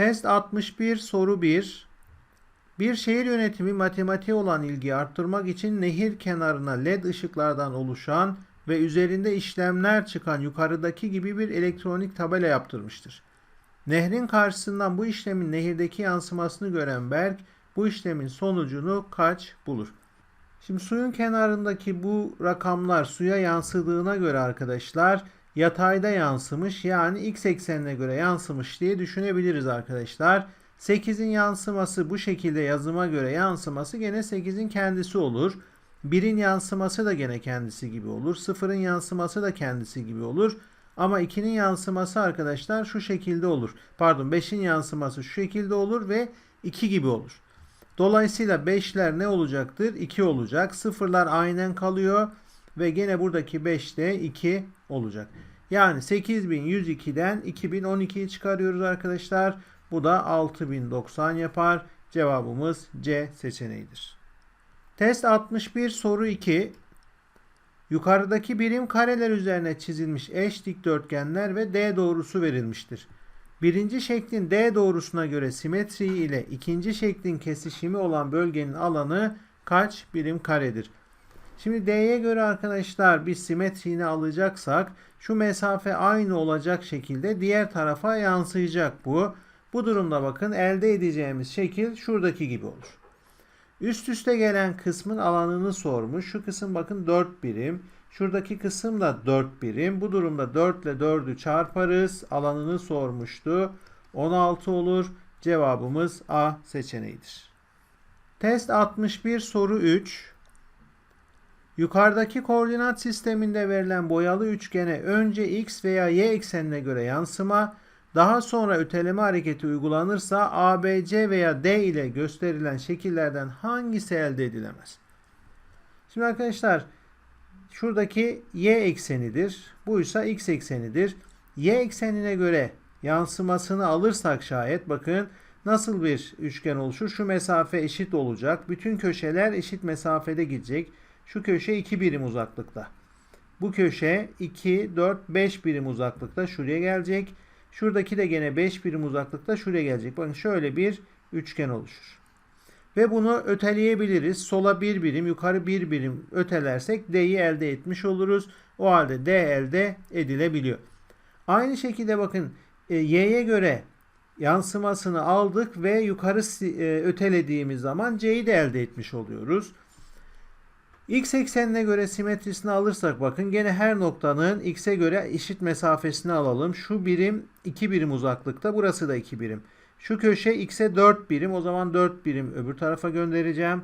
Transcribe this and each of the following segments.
Test 61 soru 1. Bir şehir yönetimi matematiğe olan ilgiyi arttırmak için nehir kenarına led ışıklardan oluşan ve üzerinde işlemler çıkan yukarıdaki gibi bir elektronik tabela yaptırmıştır. Nehrin karşısından bu işlemin nehirdeki yansımasını gören Berk bu işlemin sonucunu kaç bulur? Şimdi suyun kenarındaki bu rakamlar suya yansıdığına göre arkadaşlar yatayda yansımış yani x eksenine göre yansımış diye düşünebiliriz arkadaşlar. 8'in yansıması bu şekilde yazıma göre yansıması gene 8'in kendisi olur. 1'in yansıması da gene kendisi gibi olur. 0'ın yansıması da kendisi gibi olur. Ama 2'nin yansıması arkadaşlar şu şekilde olur. Pardon 5'in yansıması şu şekilde olur ve 2 gibi olur. Dolayısıyla 5'ler ne olacaktır? 2 olacak. Sıfırlar aynen kalıyor ve gene buradaki 5 de 2 olacak. Yani 8102'den 2012'yi çıkarıyoruz arkadaşlar. Bu da 6090 yapar. Cevabımız C seçeneğidir. Test 61 soru 2. Yukarıdaki birim kareler üzerine çizilmiş eş dikdörtgenler ve D doğrusu verilmiştir. Birinci şeklin D doğrusuna göre simetri ile ikinci şeklin kesişimi olan bölgenin alanı kaç birim karedir? Şimdi D'ye göre arkadaşlar biz simetrini alacaksak şu mesafe aynı olacak şekilde diğer tarafa yansıyacak bu. Bu durumda bakın elde edeceğimiz şekil şuradaki gibi olur. Üst üste gelen kısmın alanını sormuş. Şu kısım bakın 4 birim. Şuradaki kısım da 4 birim. Bu durumda 4 ile 4'ü çarparız. Alanını sormuştu. 16 olur. Cevabımız A seçeneğidir. Test 61 soru 3. Yukarıdaki koordinat sisteminde verilen boyalı üçgene önce x veya y eksenine göre yansıma, daha sonra öteleme hareketi uygulanırsa ABC veya D ile gösterilen şekillerden hangisi elde edilemez? Şimdi arkadaşlar şuradaki y eksenidir. Bu ise x eksenidir. Y eksenine göre yansımasını alırsak şayet bakın nasıl bir üçgen oluşur? Şu mesafe eşit olacak. Bütün köşeler eşit mesafede gidecek. Şu köşe 2 birim uzaklıkta. Bu köşe 2, 4, 5 birim uzaklıkta şuraya gelecek. Şuradaki de gene 5 birim uzaklıkta şuraya gelecek. Bakın şöyle bir üçgen oluşur. Ve bunu öteleyebiliriz. Sola bir birim, yukarı bir birim ötelersek D'yi elde etmiş oluruz. O halde D elde edilebiliyor. Aynı şekilde bakın e, Y'ye göre yansımasını aldık ve yukarı e, ötelediğimiz zaman C'yi de elde etmiş oluyoruz. X eksenine göre simetrisini alırsak bakın gene her noktanın x'e göre eşit mesafesini alalım. Şu birim 2 birim uzaklıkta burası da 2 birim. Şu köşe x'e 4 birim o zaman 4 birim öbür tarafa göndereceğim.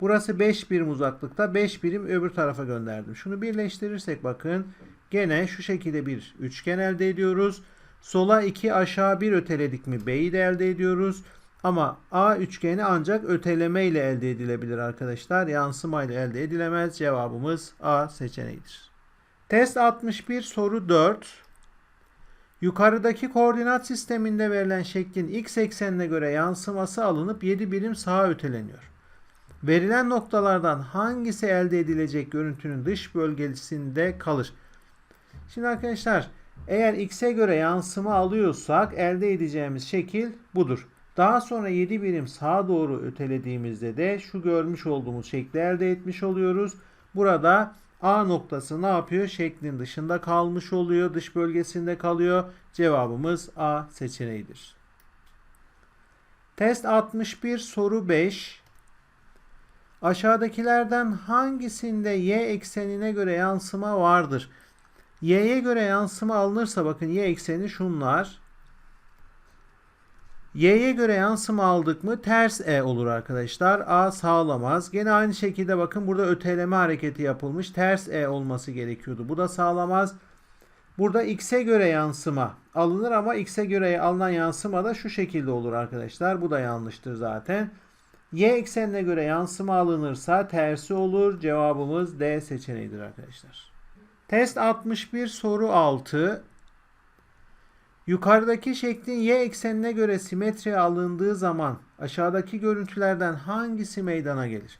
Burası 5 birim uzaklıkta 5 birim öbür tarafa gönderdim. Şunu birleştirirsek bakın gene şu şekilde bir üçgen elde ediyoruz. Sola 2 aşağı 1 öteledik mi B'yi de elde ediyoruz. Ama A üçgeni ancak öteleme ile elde edilebilir arkadaşlar. Yansıma ile elde edilemez. Cevabımız A seçeneğidir. Test 61 soru 4. Yukarıdaki koordinat sisteminde verilen şeklin x eksenine göre yansıması alınıp 7 birim sağa öteleniyor. Verilen noktalardan hangisi elde edilecek görüntünün dış bölgesinde kalır? Şimdi arkadaşlar eğer x'e göre yansıma alıyorsak elde edeceğimiz şekil budur. Daha sonra 7 birim sağa doğru ötelediğimizde de şu görmüş olduğumuz şekli elde etmiş oluyoruz. Burada A noktası ne yapıyor? Şeklin dışında kalmış oluyor. Dış bölgesinde kalıyor. Cevabımız A seçeneğidir. Test 61 soru 5. Aşağıdakilerden hangisinde y eksenine göre yansıma vardır? Y'ye göre yansıma alınırsa bakın y ekseni şunlar. Y'ye göre yansıma aldık mı ters E olur arkadaşlar. A sağlamaz. Gene aynı şekilde bakın burada öteleme hareketi yapılmış. Ters E olması gerekiyordu. Bu da sağlamaz. Burada X'e göre yansıma alınır ama X'e göre alınan yansıma da şu şekilde olur arkadaşlar. Bu da yanlıştır zaten. Y eksenine göre yansıma alınırsa tersi olur. Cevabımız D seçeneğidir arkadaşlar. Test 61 soru 6. Yukarıdaki şeklin y eksenine göre simetri alındığı zaman aşağıdaki görüntülerden hangisi meydana gelir?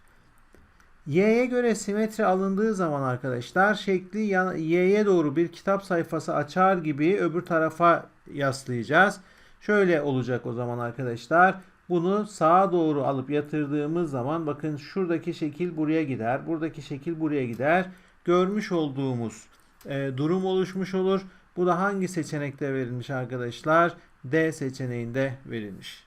Y'ye göre simetri alındığı zaman arkadaşlar şekli y'ye doğru bir kitap sayfası açar gibi öbür tarafa yaslayacağız. Şöyle olacak o zaman arkadaşlar. Bunu sağa doğru alıp yatırdığımız zaman bakın şuradaki şekil buraya gider. Buradaki şekil buraya gider. Görmüş olduğumuz e, durum oluşmuş olur. Bu da hangi seçenekte verilmiş arkadaşlar? D seçeneğinde verilmiş.